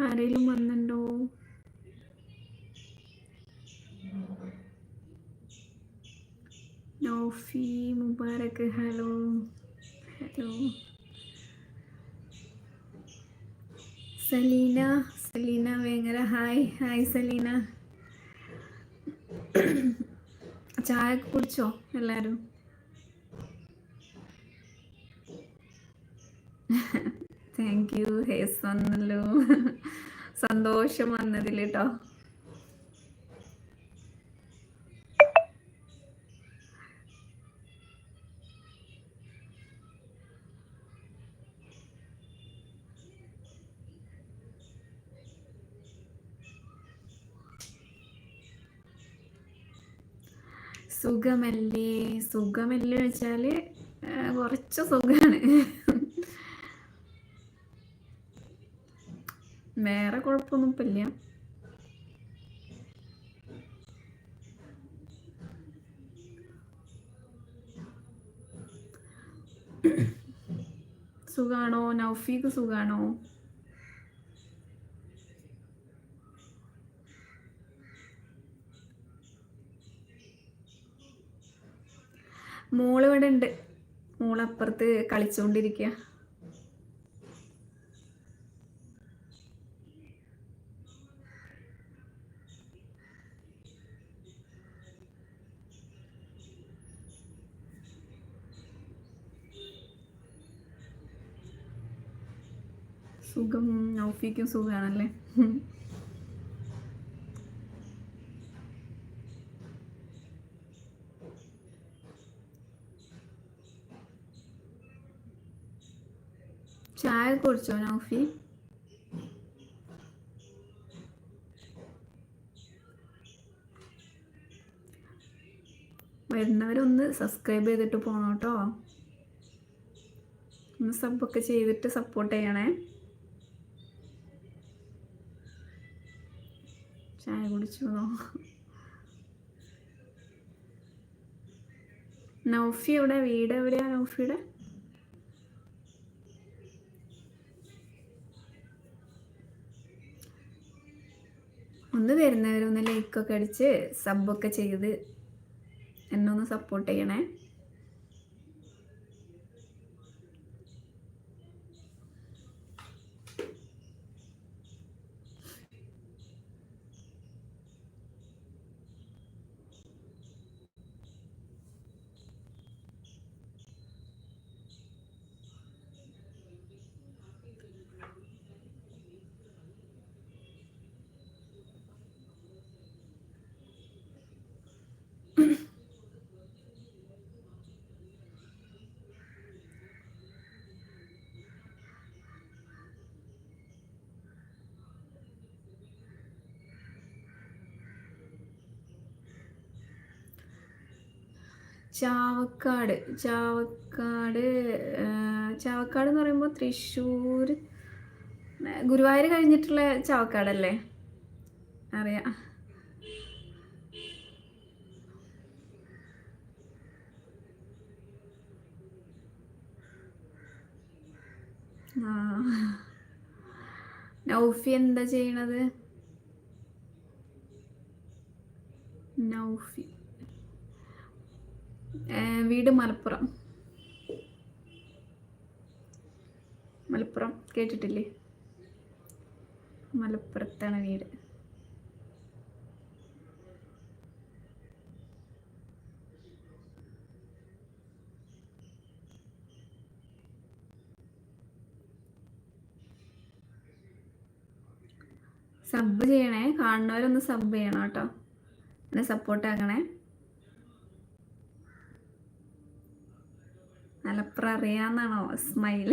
ആരെങ്കിലും വന്നുണ്ടോ? Nofi Mubarak hello. Hello. Salina Salina Vengara. Hi hi Salina. ചായ കുടിച്ചോ എല്ലാരും? യു. ഹേസ് വന്നല്ലോ സന്തോഷം വന്നതിൽ കേട്ടോ സുഖമല്ലേ? സുഖമല്ലേ വെച്ചാൽ കുറച്ച് സുഖമാണ് വേറെ കുഴപ്പമൊന്നും ഇപ്പം ഇല്ല സുഖാണോ? നൗഫീക്ക് സുഖാണോ? മോൾ ഇവിടെ ഉണ്ട്. മോളപ്പുറത്ത് കളിച്ചുകൊണ്ടിരിക്കുക നൗഫിക്കും സുഖമാണല്ലേ ചായ കുടിച്ചോ നൗഫി? വരുന്നവരൊന്ന് സബ്സ്ക്രൈബ് ചെയ്തിട്ട് പോണോട്ടോ. ഒന്ന് സബ്ബൊക്കെ ചെയ്തിട്ട് സപ്പോർട്ട് ചെയ്യണേ. കുടിച്ചോ നൗഫി എവിടെ? വീട് എവിടെയാ നൗഫിയുടെ? ഒന്ന് വരുന്നവരൊന്ന് ലൈക്കൊക്കെ അടിച്ച് സബ്ബൊക്കെ ചെയ്ത് എന്നെ ഒന്ന് സപ്പോർട്ട് ചെയ്യണേ. ചാവക്കാട് ചാവക്കാട് ചാവക്കാട് എന്ന് പറയുമ്പോൾ തൃശ്ശൂർ ഗുരുവായൂർ കഴിഞ്ഞിട്ടുള്ള ചാവക്കാടല്ലേ? അറിയാം. നൗഫി എന്താ ചെയ്യണത്? നൗഫി. വീട് മലപ്പുറം. മലപ്പുറം കേട്ടിട്ടില്ലേ? മലപ്പുറത്താണ് വീട്. സബ് ചെയ്യണേ. കാണുന്നവരൊന്ന് സബ് ചെയ്യണം കേട്ടോ. എന്നെ സപ്പോർട്ട് മലപ്പുറം അറിയാന്നാണോ സ്മൈൽ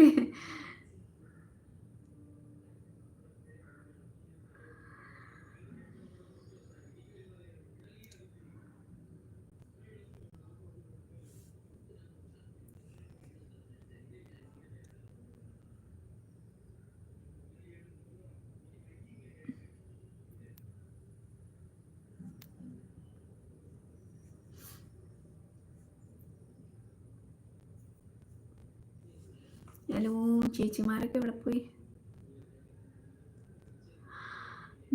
ഹലോ ചേച്ചിമാരൊക്കെ ഇവിടെ പോയി?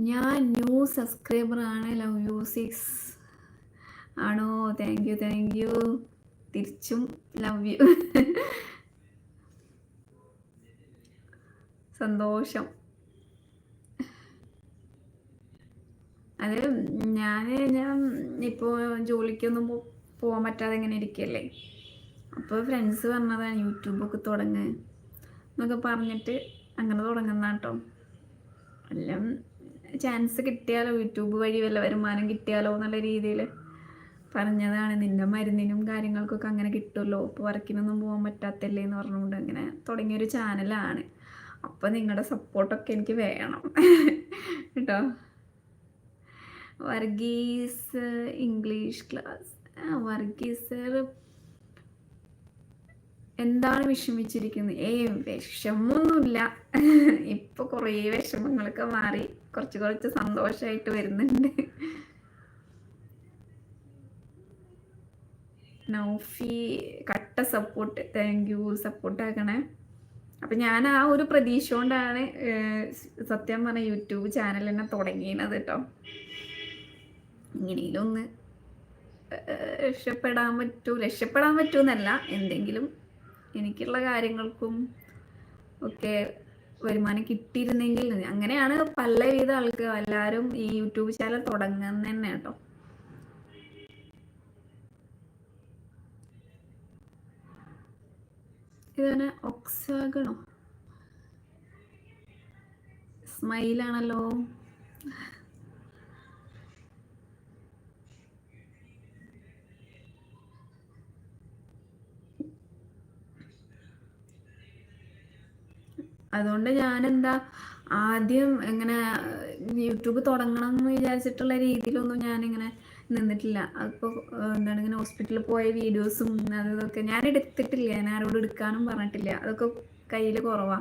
ഞാൻ ന്യൂ സബ്സ്ക്രൈബർ ആണ് ലവ് യു സിക്സ് ആണോ? താങ്ക് യു താങ്ക് യു തിരിച്ചും ലവ് യു സന്തോഷം. അത് ഞാൻ ഞാൻ ഇപ്പോൾ ജോലിക്കൊന്നും പോകാൻ പറ്റാതെ ഇങ്ങനെ ഇരിക്കല്ലേ? അപ്പോൾ ഫ്രണ്ട്സ് പറഞ്ഞതാണ് യൂട്യൂബൊക്കെ തുടങ്ങ്. എന്നൊക്കെ പറഞ്ഞിട്ട് അങ്ങനെ തുടങ്ങുന്ന കേട്ടോ എല്ലാം ചാൻസ് കിട്ടിയാലോ? യൂട്യൂബ് വഴി വല്ല വരുമാനം കിട്ടിയാലോ എന്നുള്ള രീതിയിൽ പറഞ്ഞതാണ്. നിന്റെ മരുന്നിനും കാര്യങ്ങൾക്കൊക്കെ അങ്ങനെ കിട്ടുമല്ലോ. ഇപ്പോൾ വർക്കിനൊന്നും പോകാൻ പറ്റാത്തല്ലേ എന്ന് പറഞ്ഞുകൊണ്ട് അങ്ങനെ തുടങ്ങിയൊരു ചാനലാണ് അപ്പോൾ നിങ്ങളുടെ സപ്പോർട്ടൊക്കെ എനിക്ക് വേണം. കേട്ടോ? വർഗീസ് ഇംഗ്ലീഷ് ക്ലാസ് വർഗീസ് എന്താണ് വിഷമിച്ചിരിക്കുന്നത്? ഏ വിഷമൊന്നുമില്ല. ഇപ്പൊ കുറേ വിഷമങ്ങളൊക്കെ മാറി. കുറച്ച് കുറച്ച് സന്തോഷമായിട്ട് വരുന്നുണ്ട്. നൗഫി കട്ട സപ്പോർട്ട് താങ്ക് യു സപ്പോർട്ട് ആക്കണേ. അപ്പം ഞാൻ ആ ഒരു പ്രതീക്ഷ കൊണ്ടാണ് സത്യം പറഞ്ഞ യൂട്യൂബ് ചാനൽ തന്നെ തുടങ്ങിയത് കേട്ടോ ഇങ്ങനെയിലൊന്ന് രക്ഷപ്പെടാൻ പറ്റൂ. രക്ഷപ്പെടാൻ പറ്റൂന്നല്ല. എന്തെങ്കിലും എനിക്കുള്ള കാര്യങ്ങൾക്കും ഒക്കെ വരുമാനം കിട്ടിയിരുന്നെങ്കിൽ അങ്ങനെയാണ് പലവിധ ആൾക്ക് എല്ലാവരും ഈ യൂട്യൂബ് ചാനൽ തുടങ്ങുന്ന തന്നെ കേട്ടോ. ഇതന്നെ ഒക്സാഗണോ? സ്മൈലാണല്ലോ. അതുകൊണ്ട് ഞാൻ എന്താ ആദ്യം എങ്ങനെ യൂട്യൂബ് തുടങ്ങണം എന്ന് വിചാരിച്ചിട്ടുള്ള രീതിയിലൊന്നും ഞാൻ ഇങ്ങനെ നിന്നിട്ടില്ല അപ്പോൾ എന്താണ് ഇങ്ങനെ ഹോസ്പിറ്റലിൽ പോയ വീഡിയോസും അതൊക്കെ ഞാൻ എടുത്തിട്ടില്ല ഞാൻ ആരോട് എടുക്കാനും പറഞ്ഞിട്ടില്ല. അതൊക്കെ കയ്യിൽ കുറവാ.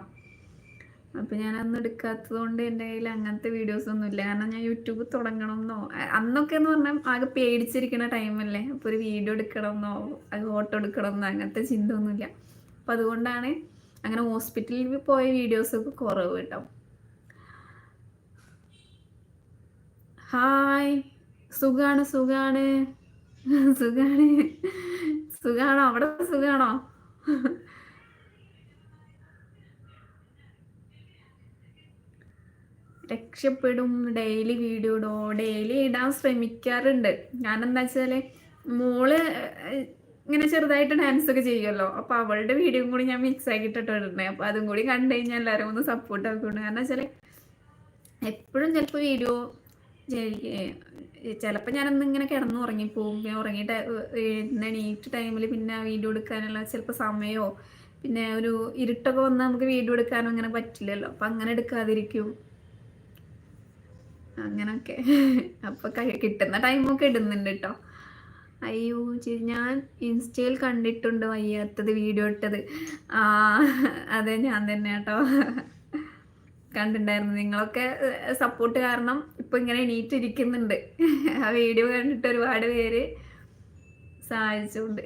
അപ്പം ഞാൻ അന്ന് എടുക്കാത്തത് കൊണ്ട് എന്റെ കയ്യിൽ അങ്ങനത്തെ വീഡിയോസ് ഒന്നും ഇല്ല. കാരണം ഞാൻ യൂട്യൂബ് തുടങ്ങണമെന്നോ അന്നൊക്കെ എന്ന് പറഞ്ഞാൽ ആകെ പേടിച്ചിരിക്കുന്ന ടൈമല്ലേ. അപ്പോൾ ഒരു വീഡിയോ എടുക്കണമെന്നോ അത് ഫോട്ടോ എടുക്കണമെന്നോ അങ്ങനത്തെ ചിന്ത ഒന്നുമില്ല അപ്പം അതുകൊണ്ടാണ് അങ്ങനെ ഹോസ്പിറ്റലിൽ പോയ വീഡിയോസൊക്കെ കുറവ് കേട്ടോ. ഹായ്. സുഖാണ് സുഖാണ്. സുഖാണ്. സുഖാണോ? അവിടെ സുഖാണോ? രക്ഷപ്പെടും. ഡെയിലി വീഡിയോ ഇടോ ഡെയിലി ഇടാൻ ശ്രമിക്കാറുണ്ട്. ഞാൻ എന്താ വെച്ചാൽ മോൾ ഇങ്ങനെ ചെറുതായിട്ട് ഡാൻസ് ഒക്കെ ചെയ്യുമല്ലോ അപ്പൊ അവളുടെ വീഡിയോ കൂടി ഞാൻ മിക്സ് ആക്കിയിട്ട് ഇടണേ അപ്പൊ അതും കൂടി കണ്ടു കഴിഞ്ഞാൽ എല്ലാവരും ഒന്ന് സപ്പോർട്ട് ആക്കുന്നുണ്ട് കാരണം വെച്ചാൽ എപ്പോഴും ചിലപ്പോൾ വീഡിയോ ചിലപ്പോൾ ഞാനൊന്നും ഇങ്ങനെ കിടന്ന് ഉറങ്ങിപ്പോവും പിന്നെ ഉറങ്ങിയിട്ട് എണീറ്റ് ടൈമിൽ പിന്നെ വീഡിയോ എടുക്കാനുള്ള ചിലപ്പോൾ സമയമോ പിന്നെ ഒരു ഇരുട്ടൊക്കെ വന്നാൽ നമുക്ക് വീഡിയോ എടുക്കാനോ അങ്ങനെ പറ്റില്ലല്ലോ. അപ്പം അങ്ങനെ എടുക്കാതിരിക്കും. അങ്ങനൊക്കെ. അപ്പോൾ കിട്ടുന്ന ടൈമൊക്കെ ഇടുന്നുണ്ട് കേട്ടോ അയ്യോ ഞാൻ ഇൻസ്റ്റയിൽ കണ്ടിട്ടുണ്ട് വയ്യാത്തത് വീഡിയോ ഇട്ടത്. ആ അതെ ഞാൻ തന്നെ കേട്ടോ. കണ്ടിട്ടുണ്ടായിരുന്നു. നിങ്ങളൊക്കെ സപ്പോർട്ട് കാരണം ഇപ്പൊ ഇങ്ങനെ എണീറ്റിരിക്കുന്നുണ്ട്. ആ വീഡിയോ കണ്ടിട്ട് ഒരുപാട് പേര് സഹായിച്ചുണ്ട്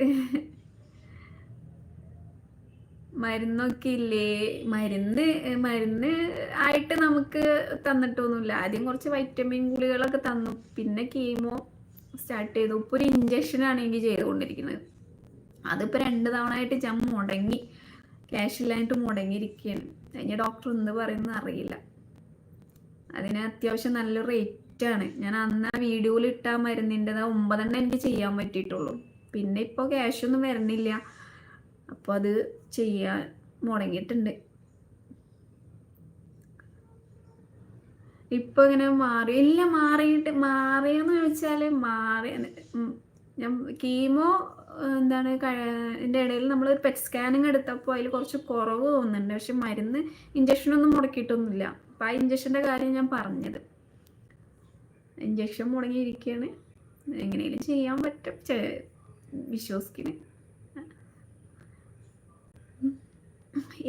മരുന്നൊക്കെ ഇല്ലേ? മരുന്ന് മരുന്ന് ആയിട്ട് നമുക്ക് തന്നിട്ടൊന്നുമില്ല. ആദ്യം കുറച്ച് വൈറ്റമിൻ ഗുളികളൊക്കെ തന്നു. പിന്നെ കീമോ സ്റ്റാർട്ട് ചെയ്തു. ഇപ്പോൾ ഒരു ഇഞ്ചക്ഷനാണ് എനിക്ക് ചെയ്തുകൊണ്ടിരിക്കുന്നത്. അതിപ്പോൾ രണ്ട് തവണ ആയിട്ട് ഞാൻ മുടങ്ങി. ക്യാഷ് ഇല്ലായിട്ട് മുടങ്ങിയിരിക്കുകയാണ് അതിന് ഡോക്ടർ എന്ത് പറയുന്നത് അറിയില്ല. അതിന് അത്യാവശ്യം നല്ല റേറ്റാണ് ഞാൻ അന്ന് ആ വീഡിയോയിൽ ഇട്ട മരുന്നിന്റെത് ഒമ്പതെണ്ണം എനിക്ക് ചെയ്യാൻ പറ്റിയിട്ടുള്ളൂ. പിന്നെ ഇപ്പോൾ ക്യാഷൊന്നും വരണില്ല. അപ്പോൾ അത് ചെയ്യാൻ മുടങ്ങിയിട്ടുണ്ട്. ഇപ്പൊ ഇങ്ങനെ മാറി ഇല്ല മാറിയിട്ട് മാറിയെന്ന് ചോദിച്ചാൽ മാറി ഞാൻ കീമോ എന്താണ് എന്റെ ഇടയിൽ നമ്മൾ ഒരു പെറ്റ് സ്കാനിങ് എടുത്തപ്പോൾ അതിൽ കുറച്ച് കുറവ് തോന്നുന്നുണ്ട്. പക്ഷെ മരുന്ന് ഇഞ്ചക്ഷനൊന്നും മുടക്കിയിട്ടൊന്നുമില്ല. അപ്പം ആ ഇഞ്ചക്ഷന്റെ കാര്യം ഞാൻ പറഞ്ഞത്. ഇഞ്ചക്ഷൻ മുടങ്ങിയിരിക്കുകയാണ് എങ്ങനെയും ചെയ്യാൻ പറ്റും. വിശ്വസിക്കിന്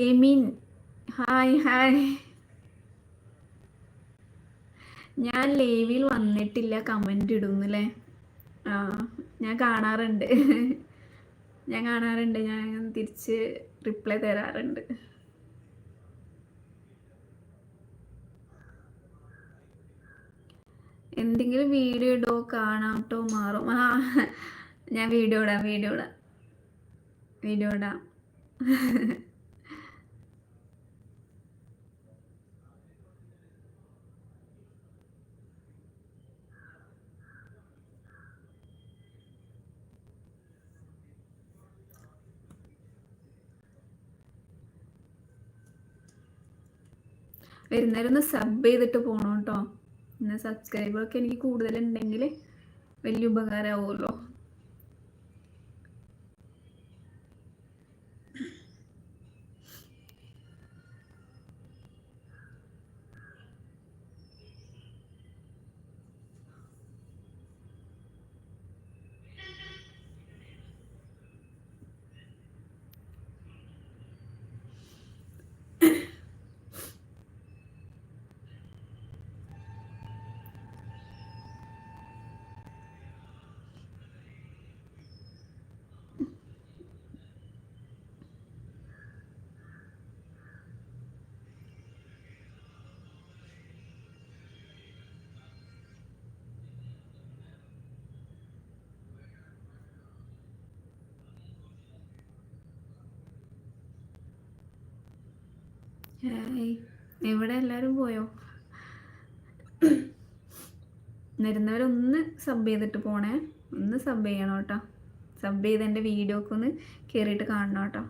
എമീൻ. Hi hi. ഞാൻ ലൈവിൽ വന്നിട്ടില്ല കമന്റ് ഇടുന്നല്ലേ? ആ ഞാൻ കാണാറുണ്ട്. ഞാൻ കാണാറുണ്ട്. ഞാൻ തിരിച്ച് റിപ്ലൈ തരാറുണ്ട്. എന്തെങ്കിലും വീഡിയോ ഇടോ കാണാട്ടോ മാറും. ആ ഞാൻ വീഡിയോ ഇടാം വീഡിയോ ഇടാം. വീഡിയോ ഇടാം. വരുന്നവരൊന്ന് സബ് ചെയ്തിട്ട് പോകണം കേട്ടോ പിന്നെ സബ്സ്ക്രൈബറൊക്കെ എനിക്ക് കൂടുതലുണ്ടെങ്കിൽ വലിയ ഉപകാരമാവുമല്ലോ എവിടെ എല്ലാവരും പോയോ? വരുന്നവരൊന്ന് സബ് ചെയ്തിട്ട് പോണേ. ഒന്ന് സബ് ചെയ്യണം കേട്ടോ. സബ് ചെയ്ത് എന്റെ വീഡിയോ ഒക്കെ ഒന്ന് കയറിയിട്ട് കാണണം കേട്ടോ.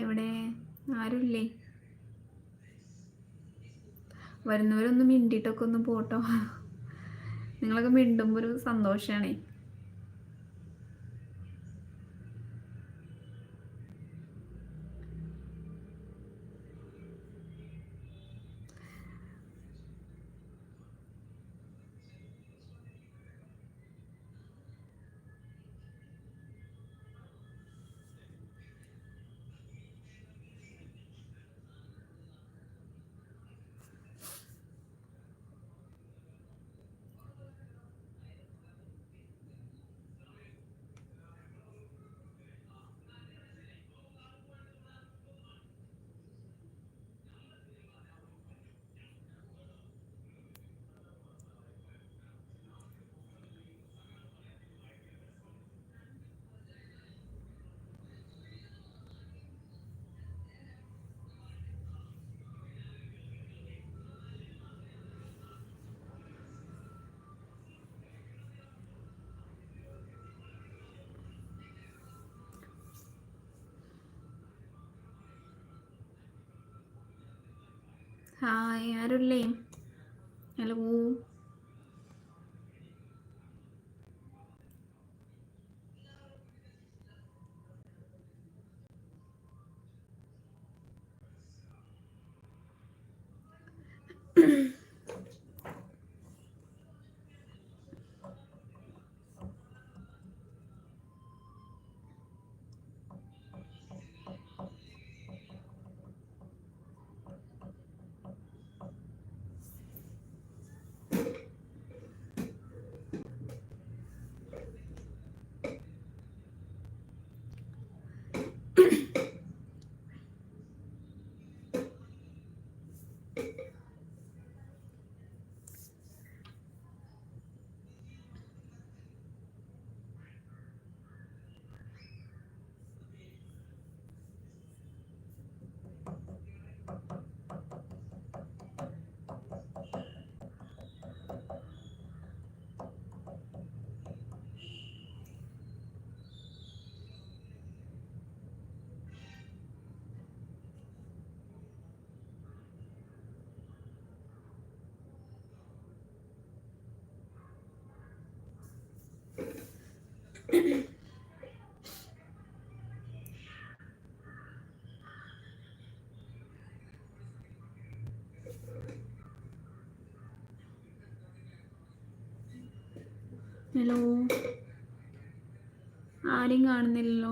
എവിടെ? ആരുമില്ലേ വരുന്നവരൊന്ന് മിണ്ടിയിട്ടൊക്കെ ഒന്ന് പോട്ടോ. നിങ്ങളൊക്കെ മിണ്ടുമ്പോൾ ഒരു സന്തോഷമാണേ ഹായ് ആരുല്ലേ? ഹലോ. ഹലോ ആരെയും കാണുന്നില്ലല്ലോ.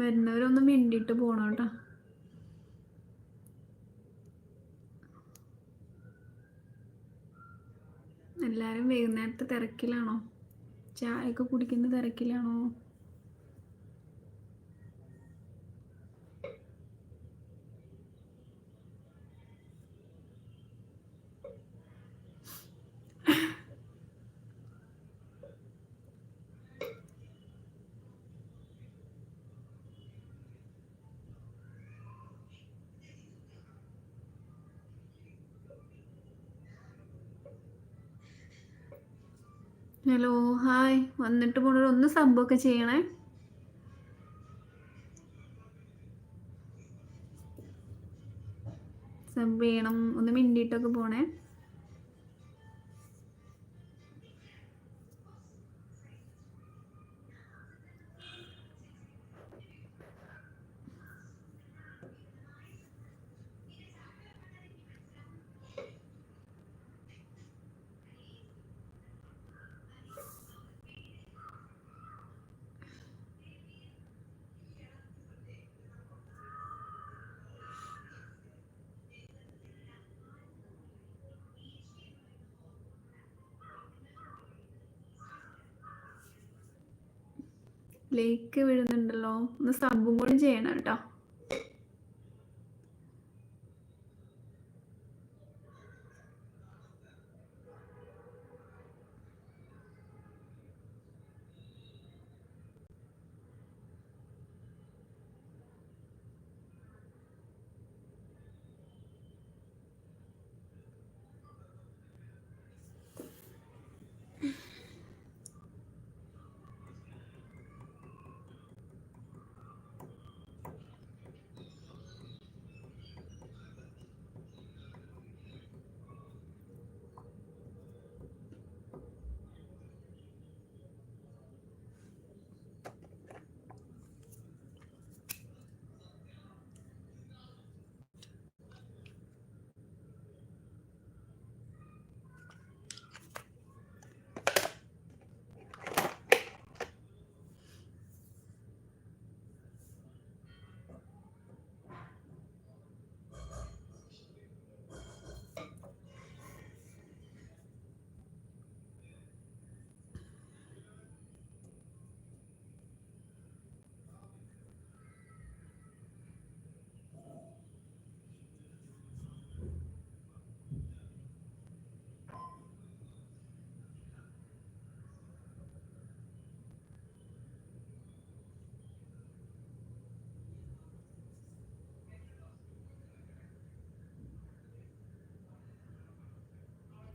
വരുന്നവരൊന്ന് മിണ്ടിട്ട് പോണം കേട്ടോ. എല്ലാരും വൈകുന്നേരത്തെ തിരക്കിലാണോ? ചായയൊക്കെ കുടിക്കുന്ന തിരക്കിലാണോ? Hello hi. വന്നിട്ട് പോണൊരു ഒന്ന് സംഭവമൊക്കെ ചെയ്യണേ. സബ് ചെയ്യണം. ഒന്ന് മിണ്ടിയിട്ടൊക്കെ പോണേ. ലേക്ക് വീഴുന്നുണ്ടല്ലോ ഒന്ന് സബും കൂടി ചെയ്യണം കേട്ടോ.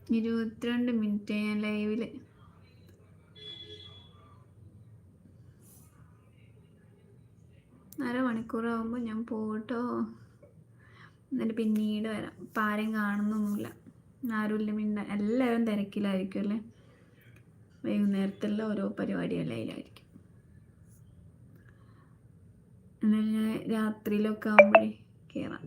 ഇരുപത്തിരണ്ട് മിനിറ്റ് ഞാൻ ലൈവിൽ. അരമണിക്കൂറാകുമ്പോൾ ഞാൻ പോകട്ടോ. എന്നിട്ട് പിന്നീട് വരാം. ഇപ്പം ആരെയും കാണുന്നൊന്നുമില്ല. ആരുമില്ല മിണ്ട എല്ലാവരും തിരക്കിലായിരിക്കും അല്ലേ? വൈകുന്നേരത്തുള്ള ഓരോ പരിപാടികളിലായിരിക്കും എന്നാൽ രാത്രിയിലൊക്കെ ആകുമ്പോഴേ കയറാം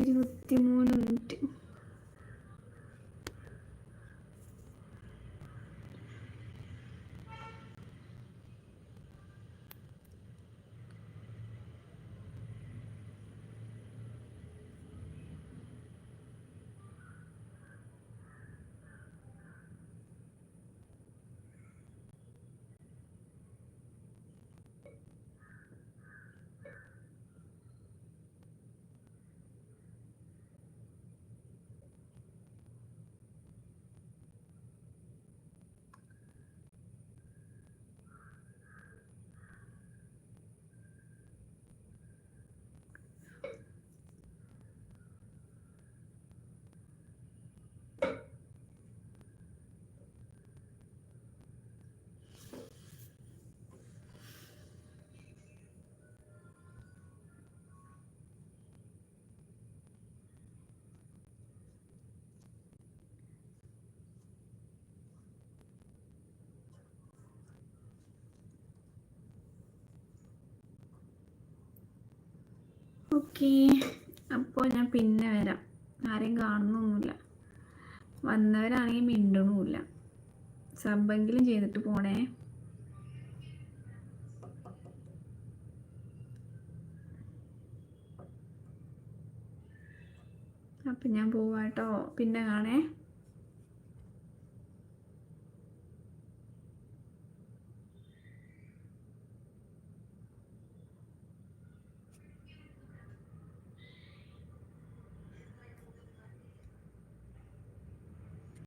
ഇരുപത്തിമൂന്ന് മിനിറ്റ്. ഓക്കെ. അപ്പോൾ ഞാൻ പിന്നെ വരാം. ആരെയും കാണുന്നൊന്നുമില്ല. വന്നവരാണെങ്കിൽ മിണ്ടണമില്ല സബ്ബെങ്കിലും ചെയ്തിട്ട് പോണേ. അപ്പം ഞാൻ പോവാട്ടോ. പിന്നെ കാണേ.